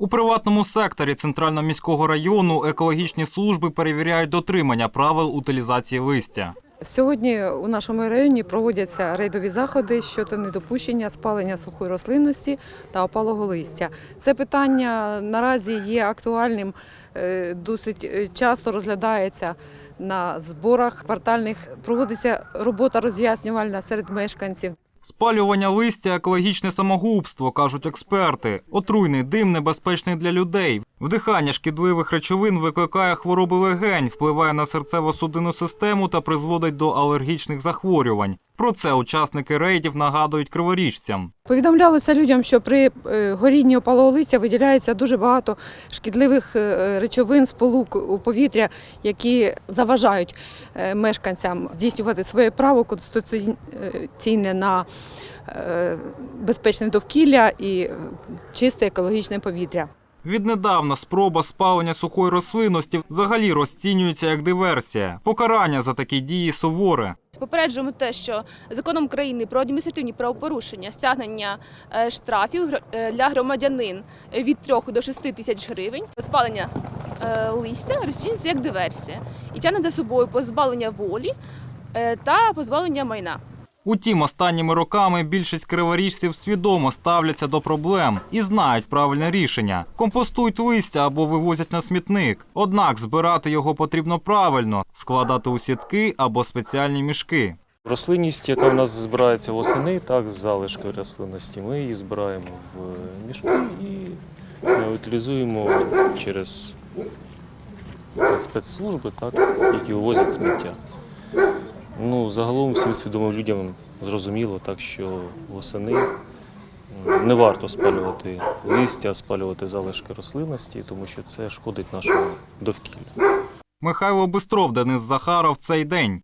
У приватному секторі центрального міського району екологічні служби перевіряють дотримання правил утилізації листя. Сьогодні у нашому районі проводяться рейдові заходи щодо недопущення спалення сухої рослинності та опалого листя. Це питання наразі є актуальним, е, досить е, часто розглядається на зборах квартальних. Проводиться робота роз'яснювальна серед мешканців. Спалювання листя екологічне самогубство, кажуть експерти. Отруйний дим небезпечний для людей. Вдихання шкідливих речовин викликає хвороби легень, впливає на серцево-судинну систему та призводить до алергічних захворювань. Про це учасники рейдів нагадують криворіжцям. Повідомлялося людям, що при е, горінні опалого листя виділяється дуже багато шкідливих е, речовин, сполук у повітря, які заважають е, мешканцям здійснювати своє право конституційне на безпечне довкілля і чисте екологічне повітря. Віднедавна спроба спалення сухої рослинності взагалі розцінюється як диверсія. Покарання за такі дії суворе. Попереджуємо те, що законом України про адміністративні правопорушення стягнення е, штрафів е, для громадянин від 3 до 6 тисяч гривень, спалення е, листя розцінюється як диверсія і тягне за собою позбавлення волі та позбавлення майна. Утім, останніми роками більшість криворіжців свідомо ставляться до проблем і знають правильне рішення: компостують листя або вивозять на смітник. Однак збирати його потрібно правильно, складати у сітки або спеціальні мішки. Рослинність, яка в нас збирається восени, так, з залишки рослинності, ми її збираємо в мішки і е, утилізуємо через спецслужби, так, які вивозять сміття. Ну, загалом всім свідомим людям зрозуміло, так, що восени не варто спалювати листя, спалювати залишки рослинності, тому що це шкодить нашому довкіллю. Михайло Бистров, Денис Захаров. Цей день.